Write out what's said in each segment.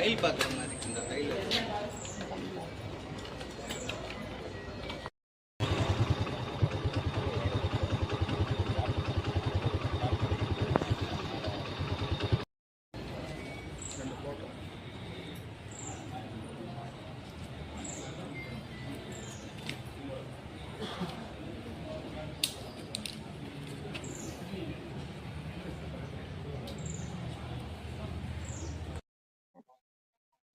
File பார்க்குற மாதிரி.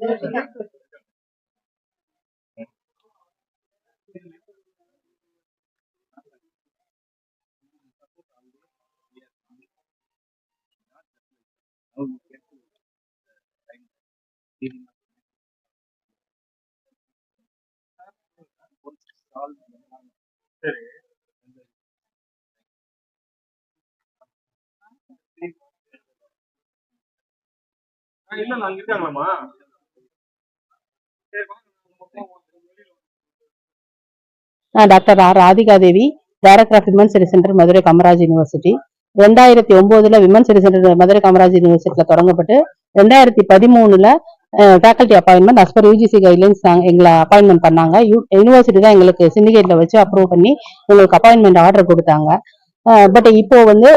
இல்ல அங்க இருக்காங்களாமா நான் doctor R Radhika Devi director of women study centre Madurai Kamaraj university ரெண்டாயிரத்தி ஒன்பதுல women study centre Madurai Kamaraj யூனிவர்சிட்டியில தொடங்கப்பட்டு ரெண்டாயிரத்தி பதிமூணுல faculty appointment as per UGC guidelines எங்களை அப்பாயின்மெண்ட் பண்ணாங்க. யூனிவர்சிட்டி தான் எங்களுக்கு சிண்டிகேட்ல வச்சு அப்ரூவ் பண்ணி எங்களுக்கு அப்பாயின்மெண்ட் ஆர்டர் கொடுத்தாங்க. பட் இப்போ வந்து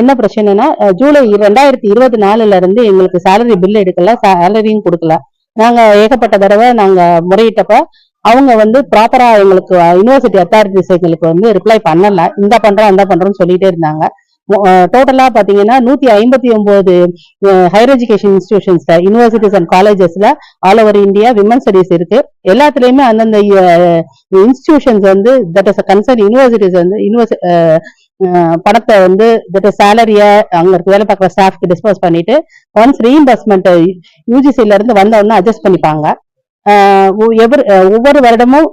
என்ன பிரச்சனைனா ஜூலை ரெண்டாயிரத்தி இருபத்தி நாலுல இருந்து எங்களுக்கு சேலரி பில் எடுக்கல சேலரியும் கொடுக்கல. நாங்க ஏகப்பட்ட தடவை நாங்க முறையிட்டப்ப அவங்க வந்து ப்ராப்பரா எங்களுக்கு யூனிவர்சிட்டி அத்தாரிட்டிஸ் எங்களுக்கு வந்து ரிப்ளை பண்ணல. இந்த பண்றோம் அந்த பண்றோம்னு சொல்லிட்டே இருந்தாங்க. டோட்டலா பாத்தீங்கன்னா நூத்தி ஐம்பத்தி ஒன்பது ஹையர் எஜுகேஷன் இன்ஸ்டிடியூஷன்ஸ்ல universities and காலேஜஸ்ல all over India women studies இருக்கு. எல்லாத்துலயுமே அந்தந்த இன்ஸ்டிடியூஷன்ஸ் வந்து தட் இஸ் கன்சர்ன் யூனிவர்சிட்டிஸ் வந்து யூனிவர்சி பணத்தை வந்து தட் சேலரிய அங்க இருக்க வேலை பார்க்குற ஸ்டாஃப்க்கு டிஸ்போஸ் பண்ணிட்டு ஒன்ஸ் ரீஇம்பர்ஸ்மெண்ட் யூஜிசில இருந்து வந்த அட்ஜஸ்ட் பண்ணிப்பாங்க. எவர் ஒவ்வொரு வருடமும்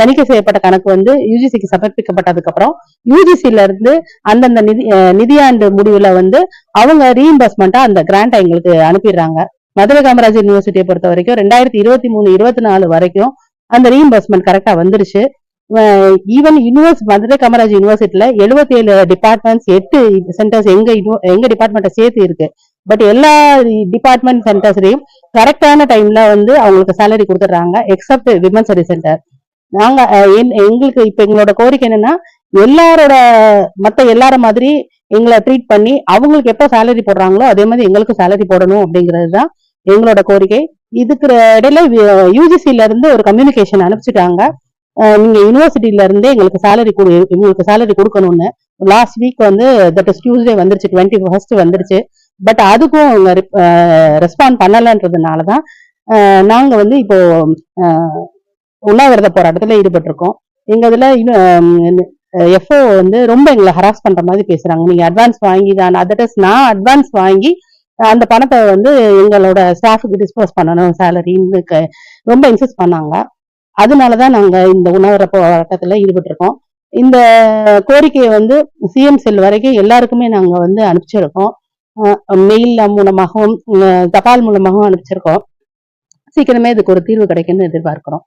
தணிக்கை செய்யப்பட்ட கணக்கு வந்து யூஜிசிக்கு சமர்ப்பிக்கப்பட்டதுக்கு அப்புறம் யூஜிசில இருந்து அந்தந்த நிதி நிதியாண்டு முடிவுல வந்து அவங்க ரீஇம்பர்ஸ்மெண்டா அந்த கிராண்டை எங்களுக்கு அனுப்பிடுறாங்க. மதுரை காமராஜ் யூனிவர்சிட்டியை பொறுத்த வரைக்கும் ரெண்டாயிரத்தி இருபத்தி மூணு இருபத்தி நாலு வரைக்கும் அந்த ரீஇம்பர்ஸ்மெண்ட் கரெக்டா வந்துருச்சு. ஈவன் யூனிவர்ஸ் மதுரை காமராஜ் யூனிவர்சிட்டியில எழுபத்தி ஏழு டிபார்ட்மெண்ட்ஸ் எட்டு சென்டர்ஸ் எங்க எங்க டிபார்ட்மெண்ட்டை சேர்த்து இருக்கு. பட் எல்லா டிபார்ட்மெண்ட் சென்டர்ஸ்லையும் கரெக்டான டைம்ல வந்து அவங்களுக்கு சேலரி கொடுத்துட்றாங்க எக்ஸப்ட் விமன் சர்வீஸ் சென்டர் நாங்க என்- எங்களுக்கு இப்ப எங்களோட கோரிக்கை என்னன்னா எல்லாரோட மத்த எல்லார மாதிரி எங்களை ட்ரீட் பண்ணி அவங்களுக்கு எப்ப சேலரி போடுறாங்களோ அதே மாதிரி எங்களுக்கும் சேலரி போடணும் அப்படிங்கிறது தான் எங்களோட கோரிக்கை. இதுக்கு இடையில யூஜிசில இருந்து ஒரு கம்யூனிகேஷன் அனுப்பிச்சிட்டாங்க. நீங்க யூனிவர்சிட்டில இருந்தே எங்களுக்கு சேலரி கொடு உங்களுக்கு சேலரி கொடுக்கணும்னு. லாஸ்ட் வீக் வந்து தட் இஸ் டியூஸ்டே வந்துருச்சு டுவெண்ட்டி ஃபர்ஸ்ட் வந்துருச்சு. பட் அதுக்கும் அவங்க ரெஸ்பாண்ட் பண்ணலன்றதுனால தான் நாங்கள் வந்து இப்போ உண்ணாவிரத போராட்டத்தில் ஈடுபட்டிருக்கோம். இதில் இன்னும் எஃப்ஓ வந்து ரொம்ப எங்களை ஹராஸ் பண்ணுற மாதிரி பேசுகிறாங்க நீங்கள் அட்வான்ஸ் வாங்கி தான் அதட் நான் அட்வான்ஸ் வாங்கி அந்த பணத்தை வந்து எங்களோட ஸ்டாஃபுக்கு டிஸ்போஸ் பண்ணணும் சேலரின்னு ரொம்ப இன்சிஸ்ட் பண்ணாங்க. அதனால தான் நாங்கள் இந்த உணவர போராட்டத்தில் ஈடுபட்டிருக்கோம். இந்த கோரிக்கையை வந்து சிஎம் செல் வரைக்கும் எல்லாருக்குமே நாங்கள் வந்து அனுப்பிச்சிருக்கோம். மெயில் மூலமாகவும் தபால் மூலமாகவும் அனுப்பிச்சிருக்கோம். சீக்கிரமே இதுக்கு ஒரு தீர்வு கிடைக்கும்னு எதிர்பார்க்கிறோம்.